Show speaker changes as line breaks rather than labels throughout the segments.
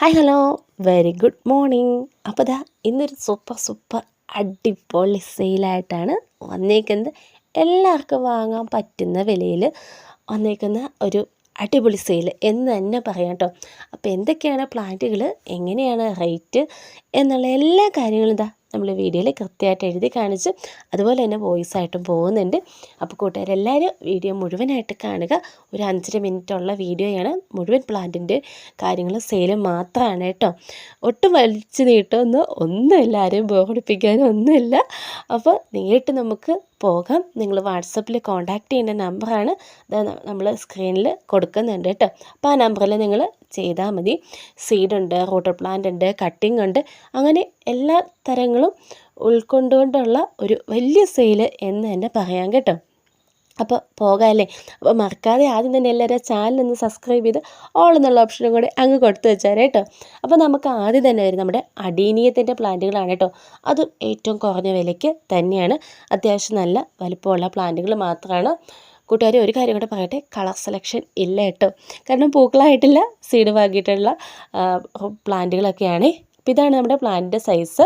Hi hello very good morning അപ്പോൾ ദാ ഇന്നൊരു സൂപ്പർ സൂപ്പർ അടിപൊളി സെയിലായിട്ടാണ് വന്നേക്കുന്നത്. എല്ലാവർക്കും വാങ്ങാൻ പറ്റുന്ന വിലയിൽ വന്നേക്കുന്ന ഒരു അടിപൊളി സെയിൽ എന്ന് തന്നെ പറയാം കേട്ടോ അപ്പോൾ എന്തൊക്കെയാണ് പ്ലാന്റുകൾ എങ്ങനെയാണ് റേറ്റ് എന്നുള്ള എല്ലാ കാര്യങ്ങളും ഇതാ നമ്മൾ വീഡിയോയിൽ കൃത്യമായിട്ട് എഴുതി കാണിച്ച് അതുപോലെ തന്നെ വോയിസ് ആയിട്ടും പോകുന്നുണ്ട്. അപ്പോൾ കൂട്ടുകാരെല്ലാവരും വീഡിയോ മുഴുവനായിട്ട് കാണുക. ഒരു അഞ്ചര മിനിറ്റുള്ള വീഡിയോയാണ് മുഴുവൻ പ്ലാന്റിന്റെ കാര്യങ്ങൾ സെയിൽ മാത്രമാണ് കേട്ടോ. ഒട്ടും വലിച്ചു നീട്ടമൊന്നും ഒന്നും ആരെയും ബോറടിപ്പിക്കാനും ഒന്നുമില്ല അപ്പോൾ നേരിട്ട് നമുക്ക് പോകാം. നിങ്ങൾ വാട്സപ്പിൽ കോൺടാക്റ്റ് ചെയ്യേണ്ട നമ്പറാണ് നമ്മൾ സ്ക്രീനിൽ കൊടുക്കുന്നുണ്ട് കേട്ടോ. അപ്പോൾ ആ നമ്പറിൽ നിങ്ങൾ ചെയ്താൽ മതി. സീഡുണ്ട് റൂട്ടർ പ്ലാന്റ് ഉണ്ട് കട്ടിംഗ് ഉണ്ട്. അങ്ങനെ എല്ലാ തരങ്ങളും ഉൾക്കൊണ്ടുകൊണ്ടുള്ള ഒരു വലിയ സെയിൽ എന്ന് തന്നെ പറയാം കേട്ടോ. അപ്പോൾ പോകാമല്ലേ? അപ്പോൾ മറക്കാതെ ആദ്യം തന്നെ എല്ലാവരും ചാനൽ സബ്സ്ക്രൈബ് ചെയ്ത് ഓൾ എന്നുള്ള ഓപ്ഷനും കൂടി അങ്ങ് കൊടുത്തു വെച്ചാൽ കേട്ടോ. അപ്പോൾ നമുക്ക് ആദ്യം തന്നെ വരും നമ്മുടെ അടീനീയത്തിന്റെ പ്ലാന്റുകളാണ് കേട്ടോ. അതും ഏറ്റവും കുറഞ്ഞ വിലയ്ക്ക് തന്നെയാണ്. അത്യാവശ്യം നല്ല വലിപ്പമുള്ള പ്ലാന്റുകൾ മാത്രമാണ്. കൂട്ടുകാരെ ഒരു കാര്യം കൂടെ പറയട്ടെ. കളർ സെലക്ഷൻ ഇല്ല കേട്ടോ. കാരണം പൂക്കളായിട്ടില്ല സീഡ് വാങ്ങിയിട്ടുള്ള പ്ലാന്റുകളൊക്കെയാണ്. അപ്പോൾ ഇതാണ് നമ്മുടെ പ്ലാന്റിന്റെ സൈസ്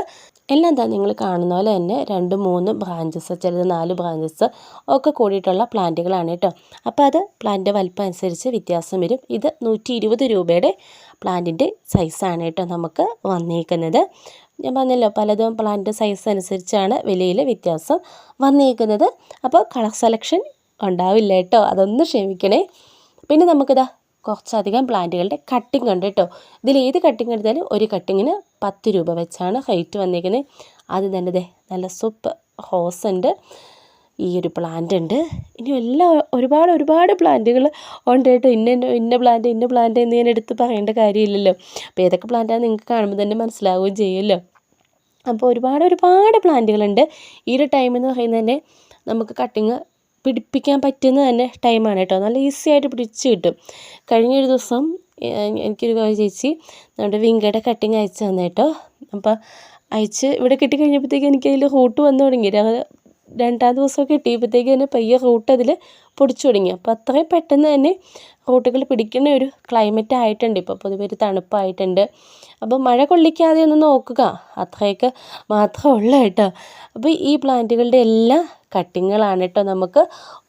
എല്ലാം തന്നെ നിങ്ങൾ കാണുന്ന പോലെ തന്നെ രണ്ട് മൂന്ന് ബ്രാഞ്ചസ് ചിലത് നാല് ബ്രാഞ്ചസ് ഒക്കെ കൂടിയിട്ടുള്ള പ്ലാന്റുകളാണ് കേട്ടോ. അപ്പോൾ അത് പ്ലാന്റിന്റെ വലിപ്പം അനുസരിച്ച് വ്യത്യാസം വരും. ഇത് നൂറ്റി ഇരുപത് രൂപയുടെ പ്ലാന്റിന്റെ സൈസാണ് കേട്ടോ നമുക്ക് വന്നേക്കുന്നത്. ഞാൻ പറഞ്ഞല്ലോ പലതും പ്ലാന്റ് സൈസ് അനുസരിച്ചാണ് വിലയിൽ വ്യത്യാസം വന്നേക്കുന്നത്. അപ്പോൾ കളർ സെലക്ഷൻ ഉണ്ടാവില്ല കേട്ടോ. അതൊന്ന് ക്ഷമിക്കണേ. പിന്നെ നമുക്കിതാ കുറച്ചധികം പ്ലാന്റുകളുടെ കട്ടിങ് ഉണ്ട് കേട്ടോ ഇതിൽ ഏത് കട്ടിങ് എടുത്താലും ഒരു കട്ടിങ്ങിന് പത്ത് രൂപ വെച്ചാണ് റേറ്റ് വന്നിരിക്കുന്നത് അത് തന്നെ ദേ നല്ല സൂപ്പർ ഹോസ് ഉണ്ട്. ഈ ഒരു പ്ലാന്റ് ഉണ്ട്. ഇനി എല്ലാം ഒരുപാട് ഒരുപാട് പ്ലാന്റുകൾ ഉണ്ട് കേട്ടോ ഇന്ന ഇന്ന പ്ലാന്റ് ഇന്ന പ്ലാന്റ് എന്ന് ഞാൻ എടുത്ത് പറയേണ്ട കാര്യമില്ലല്ലോ. അപ്പോൾ ഏതൊക്കെ പ്ലാന്റാണെന്ന് നിങ്ങൾക്ക് കാണുമ്പോൾ തന്നെ മനസ്സിലാവുകയും ചെയ്യുമല്ലോ. അപ്പോൾ ഒരുപാട് ഒരുപാട് പ്ലാന്റുകളുണ്ട്. ഈ ഒരു ടൈം എന്ന് പറയുന്നത് തന്നെ നമുക്ക് കട്ടിങ് പിടിപ്പിക്കാൻ പറ്റുന്ന തന്നെ ടൈമാണ് കേട്ടോ. നല്ല ഈസി ആയിട്ട് പിടിച്ച് കിട്ടും. കഴിഞ്ഞൊരു ദിവസം എനിക്കൊരു ചേച്ചി നമ്മുടെ വിങ്കയുടെ കട്ടിങ് അയച്ചു തന്നെ കേട്ടോ. അപ്പോൾ അയച്ച് ഇവിടെ കിട്ടിക്കഴിഞ്ഞപ്പോഴത്തേക്ക് എനിക്ക് അതിൽ റൂട്ട് വന്നു തുടങ്ങി. രണ്ടാം ദിവസമൊക്കെ കിട്ടിയപ്പോഴത്തേക്ക് തന്നെ പയ്യെ റൂട്ട് അതിൽ പൊടിച്ചു തുടങ്ങി. അപ്പോൾ അത്രയും പെട്ടെന്ന് തന്നെ റൂട്ടുകൾ പിടിക്കുന്ന ഒരു ക്ലൈമറ്റ് ആയിട്ടുണ്ട്. ഇപ്പോൾ പൊതുവെ ഒരു തണുപ്പായിട്ടുണ്ട്. അപ്പോൾ മഴ കൊള്ളിക്കാതെ ഒന്ന് നോക്കുക. അത്രയൊക്കെ മാത്രമേ ഉള്ളൂ കേട്ടോ. അപ്പോൾ ഈ പ്ലാന്റുകളുടെ എല്ലാ കട്ടിങ്ങുകളാണ് കേട്ടോ നമുക്ക്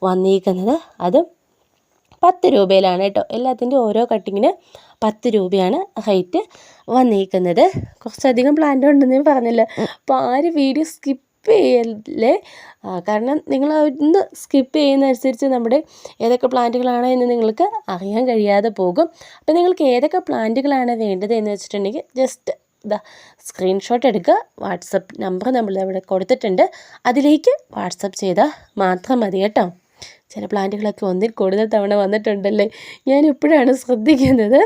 വന്നിരിക്കുന്നത്. അത് പത്ത് രൂപയിലാണ് കേട്ടോ. എല്ലാത്തിന്റെ ഓരോ കട്ടിങ്ങിന് പത്ത് രൂപയാണ് ഹൈറ്റ് വന്നിരിക്കുന്നത്. കുറച്ചധികം പ്ലാന്റ് ഉണ്ടെന്ന് ഞാൻ പറഞ്ഞില്ല. അപ്പോൾ ആര് വീഡിയോ സ്കിപ്പ് ചെയ്യല്ലേ? കാരണം നിങ്ങൾ ഒന്ന് സ്കിപ്പ് ചെയ്യുന്നതനുസരിച്ച് നമ്മുടെ ഏതൊക്കെ പ്ലാന്റുകളാണ് എന്ന് നിങ്ങൾക്ക് അറിയാൻ കഴിയാതെ പോകും. അപ്പോൾ നിങ്ങൾക്ക് ഏതൊക്കെ പ്ലാന്റുകളാണ് വേണ്ടത് എന്ന് വെച്ചിട്ടുണ്ടെങ്കിൽ ജസ്റ്റ് ഇതാ സ്ക്രീൻഷോട്ട് എടുക്കുക വാട്സപ്പ് നമ്പർ നമ്മൾ ഇവിടെ കൊടുത്തിട്ടുണ്ട്. അതിലേക്ക് വാട്സപ്പ് ചെയ്താൽ മാത്രം മതി കേട്ടോ. ചില പ്ലാന്റുകളൊക്കെ ഒന്നിൽ കൂടുതൽ തവണ വന്നിട്ടുണ്ടല്ലേ? ഞാൻ ഇപ്പോഴാണ് ശ്രദ്ധിക്കുന്നത്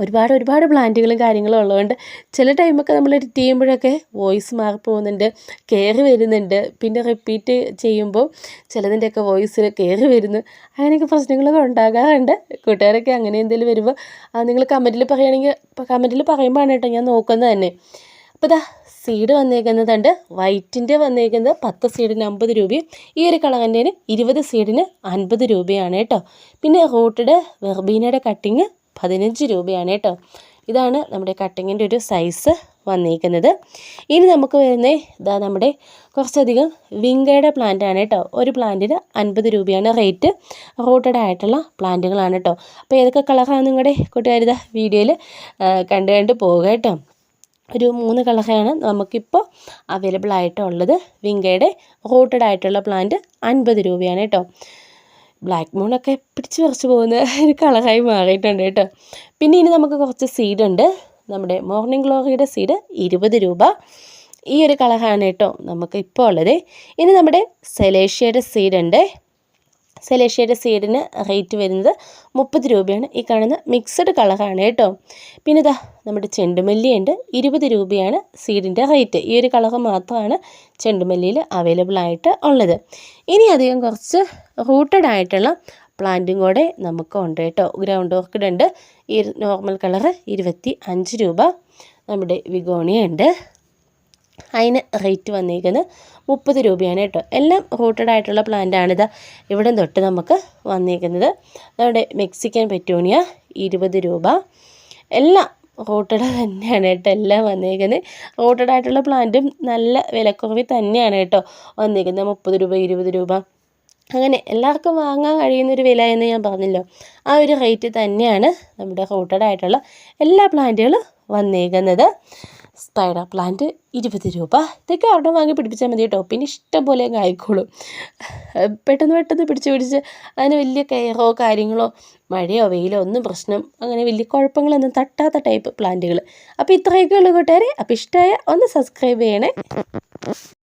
ഒരുപാട് ഒരുപാട് പ്ലാന്റുകളും കാര്യങ്ങളും ഉള്ളതുകൊണ്ട് ചില ടൈമൊക്കെ നമ്മൾ എഡിറ്റ് ചെയ്യുമ്പോഴൊക്കെ വോയിസ് മാറി പോകുന്നുണ്ട് കയറി വരുന്നുണ്ട്. പിന്നെ റിപ്പീറ്റ് ചെയ്യുമ്പോൾ ചിലതിന്റെയൊക്കെ വോയിസ് കയറി വരുന്നു. അങ്ങനെയൊക്കെ പ്രശ്നങ്ങളൊക്കെ ഉണ്ടാകാറുണ്ട്. കൂട്ടുകാരൊക്കെ അങ്ങനെ എന്തെങ്കിലും വരുമ്പോൾ അത് നിങ്ങൾ കമന്റിൽ പറയുകയാണെങ്കിൽ കമന്റിൽ പറയുമ്പോഴാണ് കേട്ടോ ഞാൻ നോക്കുന്നത് തന്നെ. അപ്പോൾ ഇതാ സീഡ് വന്നേക്കുന്നതുണ്ട്. വൈറ്റിന്റെ വന്നേക്കുന്നത് പത്ത് സീഡിന് അമ്പത് രൂപയും ഈ ഒരു കളറിന്റെ ഇരുപത് സീഡിന് അൻപത് രൂപയാണ് കേട്ടോ. പിന്നെ റൂട്ടഡ് വെർബീനയുടെ കട്ടിങ് പതിനഞ്ച് രൂപയാണ് കേട്ടോ. ഇതാണ് നമ്മുടെ കട്ടിങ്ങിന്റെ ഒരു സൈസ് വന്നിരിക്കുന്നത് ഇനി നമുക്ക് വരുന്നത് ഇതാ നമ്മുടെ കുറച്ചധികം വിങ്കയുടെ പ്ലാന്റ് ആണ് കേട്ടോ. ഒരു പ്ലാന്റിന് അൻപത് രൂപയാണ് റേറ്റ് റൂട്ടഡ് ആയിട്ടുള്ള പ്ലാന്റുകളാണ് കേട്ടോ. അപ്പോൾ ഏതൊക്കെ കളറാണ് നിങ്ങളുടെ കൂട്ടുകാരിത വീഡിയോയിൽ കണ്ടു കണ്ട് പോവുക കേട്ടോ. ഒരു മൂന്ന് കളറാണ് നമുക്കിപ്പോൾ അവൈലബിൾ ആയിട്ടുള്ളത് വിങ്കയുടെ റൂട്ടഡ് ആയിട്ടുള്ള പ്ലാന്റ് അൻപത് രൂപയാണ് കേട്ടോ. ബ്ലാക്ക് മൂണൊക്കെ പിടിച്ച് പറിച്ച് പോകുന്ന ഒരു കളറായി മാറിയിട്ടുണ്ട് കേട്ടോ. പിന്നെ ഇനി നമുക്ക് കുറച്ച് സീഡുണ്ട് നമ്മുടെ മോർണിംഗ് ഗ്ലോറിയുടെ സീഡ് ഇരുപത് രൂപ. ഈ ഒരു കളറാണ് കേട്ടോ നമുക്ക് ഇപ്പോൾ ഉള്ളത്. ഇനി നമ്മുടെ സെലേഷ്യയുടെ സീഡുണ്ട് സെലേഷ്യയുടെ സീഡിന് റേറ്റ് വരുന്നത് മുപ്പത് രൂപയാണ്. ഈ കാണുന്ന മിക്സഡ് കളറാണ് കേട്ടോ. പിന്നെ ഇതാ നമ്മുടെ ചെണ്ടുമല്ലിയുണ്ട്. ഇരുപത് രൂപയാണ് സീഡിന്റെ റേറ്റ്. ഈ ഒരു കളർ മാത്രമാണ് ചെണ്ടുമല്ലിയിൽ അവൈലബിൾ ആയിട്ട് ഉള്ളത്. ഇനി അധികം കുറച്ച് റൂട്ടഡ് ആയിട്ടുള്ള പ്ലാന്റും കൂടെ നമുക്ക് ഉണ്ട് കേട്ടോ. ഗ്രൗണ്ട് ഓർക്കിഡ് ഉണ്ട്. ഈ നോർമൽ കളറ് ഇരുപത്തി രൂപ. നമ്മുടെ വിഗോണിയ ഉണ്ട്. അതിന് റേറ്റ് വന്നിരിക്കുന്നത് മുപ്പത് രൂപയാണ് കേട്ടോ. എല്ലാം റൂട്ടഡ് ആയിട്ടുള്ള പ്ലാന്റ് ആണിത് ഇവിടെ തൊട്ട് നമുക്ക് വന്നിരിക്കുന്നത് നമ്മുടെ മെക്സിക്കൻ പെറ്റോണിയ ഇരുപത് രൂപ. എല്ലാം റൂട്ടഡ് തന്നെയാണ് കേട്ടോ. എല്ലാം വന്നിരിക്കുന്നത് റൂട്ടഡ് ആയിട്ടുള്ള പ്ലാന്റും നല്ല വിലക്കുറവിൽ തന്നെയാണ് കേട്ടോ വന്നിരിക്കുന്നത് മുപ്പത് രൂപ ഇരുപത് രൂപ. അങ്ങനെ എല്ലാവർക്കും വാങ്ങാൻ കഴിയുന്നൊരു വില എന്ന് ഞാൻ പറഞ്ഞല്ലോ. ആ ഒരു റേറ്റ് തന്നെയാണ് നമ്മുടെ റൂട്ടഡ് ആയിട്ടുള്ള എല്ലാ പ്ലാന്റുകളും വന്നേക്കുന്നത്. സ്പൈഡർ പ്ലാന്റ് ഇരുപത് രൂപ. ഇതൊക്കെ ഒരെണ്ണം വാങ്ങി പിടിപ്പിച്ചാൽ മതി കേട്ടോ. പിന്നെ ഇഷ്ടം പോലെ ആയിക്കോളും പെട്ടെന്ന് പെട്ടെന്ന് പിടിച്ച് പിടിച്ച് അതിന് വലിയ കെയറോ കാര്യങ്ങളോ മഴയോ വെയിലോ ഒന്നും പ്രശ്നം അങ്ങനെ വലിയ കുഴപ്പങ്ങളൊന്നും തട്ടാത്ത ടൈപ്പ് പ്ലാന്റുകൾ അപ്പോൾ ഇത്രയൊക്കെ ഉള്ളൂ കൂട്ടുകാരെ. അപ്പോൾ ഇഷ്ടമായ ഒന്ന് സബ്സ്ക്രൈബ് ചെയ്യണേ.